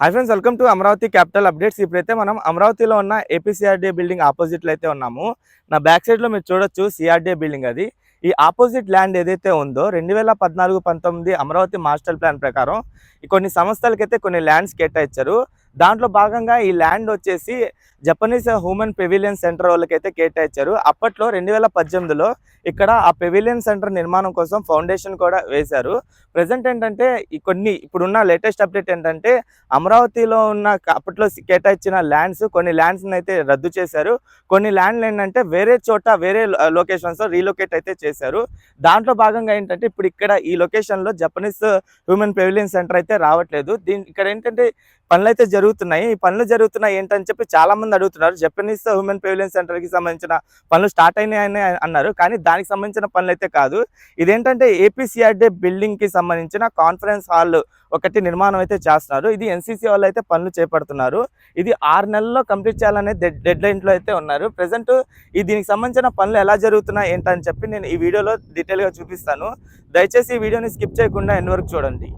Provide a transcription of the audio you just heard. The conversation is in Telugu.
Hi friends welcome to Amaravati capital updates. ఇప్పుడైతే మనం అమరావతిలో ఉన్న ఏపీసీఆర్డీఏ బిల్డింగ్ ఆపోజిట్లో అయితే ఉన్నాము. నా బ్యాక్ సైడ్లో మీరు చూడొచ్చు సిఆర్డీఏ బిల్డింగ్ అది. ఈ ఆపోజిట్ ల్యాండ్ ఏదైతే ఉందో రెండు వేల పద్నాలుగు పంతొమ్మిది అమరావతి మాస్టర్ ప్లాన్ ప్రకారం ఈ కొన్ని సంస్థలకైతే కొన్ని ల్యాండ్స్ కేటాయించారు. దాంట్లో భాగంగా ఈ ల్యాండ్ వచ్చేసి జపనీస్ హ్యూమన్ పెవిలియన్ సెంటర్ వాళ్ళకైతే కేటాయించారు. అప్పట్లో రెండు వేల పద్దెనిమిదిలో ఇక్కడ ఆ పెవిలియన్ సెంటర్ నిర్మాణం కోసం ఫౌండేషన్ కూడా వేశారు. ప్రజెంట్ ఏంటంటే కొన్ని ఇప్పుడున్న లేటెస్ట్ అప్డేట్ ఏంటంటే అమరావతిలో ఉన్న అప్పట్లో కేటాయించిన ల్యాండ్స్ కొన్ని ల్యాండ్స్ అయితే రద్దు చేశారు. కొన్ని ల్యాండ్లు ఏంటంటే వేరే చోట వేరే లొకేషన్స్ రీలొకేట్ అయితే చేశారు. దాంట్లో భాగంగా ఏంటంటే ఇప్పుడు ఇక్కడ ఈ లొకేషన్లో జపనీస్ హ్యూమన్ పెవిలియన్ సెంటర్ అయితే రావట్లేదు. దీని ఇక్కడ ఏంటంటే పనులు అయితే జరుగుతున్నాయి. ఈ పనులు జరుగుతున్నాయి ఏంటని చెప్పి చాలా మంది అడుగుతున్నారు. జపనీస్ హ్యూమన్ పెవిలియన్ సెంటర్కి సంబంధించిన పనులు స్టార్ట్ అయినాయని అన్నారు. కానీ దానికి సంబంధించిన పనులు అయితే కాదు. ఇదేంటంటే ఏపీసీఆర్డే బిల్డింగ్కి సంబంధించిన కాన్ఫరెన్స్ హాల్ ఒకటి నిర్మాణం అయితే చేస్తున్నారు. ఇది ఎన్సీసీ వాళ్ళు అయితే పనులు చేపడుతున్నారు. ఇది ఆరు నెలల్లో కంప్లీట్ చేయాలనే డెడ్ లైన్లో అయితే ఉన్నారు. ప్రెసెంట్ ఈ దీనికి సంబంధించిన పనులు ఎలా జరుగుతున్నాయి ఏంటని చెప్పి నేను ఈ వీడియోలో డీటెయిల్గా చూపిస్తాను. దయచేసి ఈ వీడియోని స్కిప్ చేయకుండా ఎన్ని వరకు చూడండి.